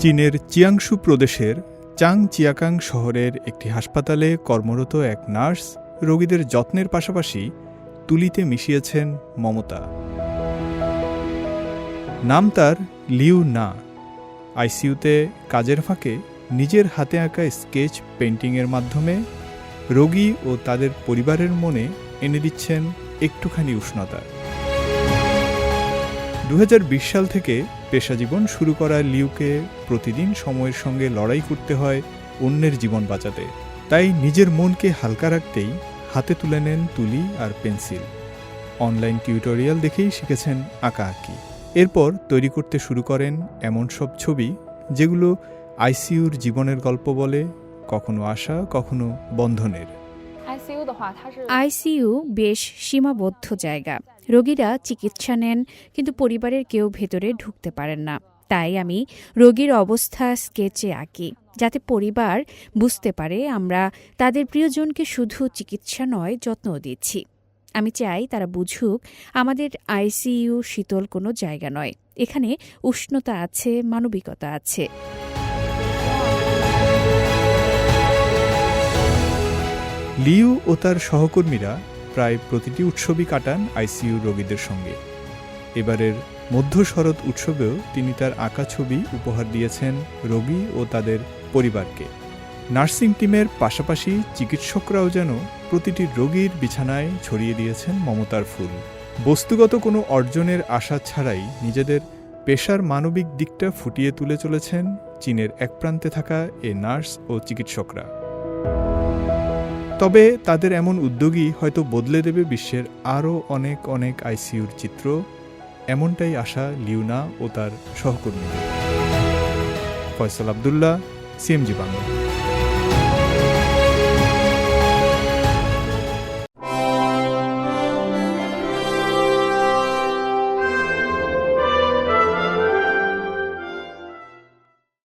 চীনের চিয়াংশু প্রদেশের চাং চিয়াকাং শহরের একটি হাসপাতালে কর্মরত এক নার্স রোগীদের যত্নের পাশাপাশি তুলিতে মিশিয়েছেন মমতা। নাম তার লিউ না। আইসিইউতে কাজের ফাঁকে নিজের হাতে আঁকা স্কেচ পেন্টিংয়ের মাধ্যমে রোগী ও তাদের পরিবারের মনে এনে দিচ্ছেন একটুখানি উষ্ণতা। দু হাজার বিশ সাল থেকে পেশা জীবন শুরু করা লিউকে প্রতিদিন সময়ের সঙ্গে লড়াই করতে হয় অন্যের জীবন বাঁচাতে। তাই নিজের মনকে হালকা রাখতেই হাতে তুলে নেন তুলি আর পেন্সিল। অনলাইন টিউটোরিয়াল দেখেই শিখেছেন আঁকা আঁকি। এরপর তৈরি করতে শুরু করেন এমন সব ছবি যেগুলো আইসিইউর জীবনের গল্প বলে, কখনো আশা, কখনো বন্ধনের। আইসিইউ বেশ সীমাবদ্ধ জায়গা। রোগীরা চিকিৎসা নেন, কিন্তু পরিবারের কেউ ভেতরে ঢুকতে পারেন না। তাই আমি রোগীর অবস্থা স্কেচে আঁকি, যাতে পরিবার বুঝতে পারে আমরা তাদের প্রিয়জনকে শুধু চিকিৎসা নয় যত্নও দিচ্ছি। আমি চাই তারা বুঝুক, আমাদের আইসিইউ শীতল কোনো জায়গা নয়। এখানে উষ্ণতা আছে, মানবিকতা আছে। লিউ ও তার সহকর্মীরা প্রায় প্রতিটি উৎসবই কাটান আইসিইউ রোগীদের সঙ্গে। এবারের মধ্য শরৎ উৎসবেও তিনি তার আঁকা ছবি উপহার দিয়েছেন রোগী ও তাদের পরিবারকে। নার্সিং টিমের পাশাপাশি চিকিৎসকরাও যেন প্রতিটি রোগীর বিছানায় ছড়িয়ে দিয়েছেন মমতার ফুল। বস্তুগত কোনো অর্জনের আশা ছাড়াই নিজেদের পেশার মানবিক দিকটা ফুটিয়ে তুলে চলেছেন চীনের এক প্রান্তে থাকা এ নার্স ও চিকিৎসকরা। তবে তাদের এমন উদ্যোগই হয়তো বদলে দেবে বিশ্বের আরও অনেক অনেক আইসিইউর চিত্র। এমনটাই আশা লিউনা ও তার সহকর্মী ফয়সাল আবদুল্লাহ, সিএমজি বাংলা।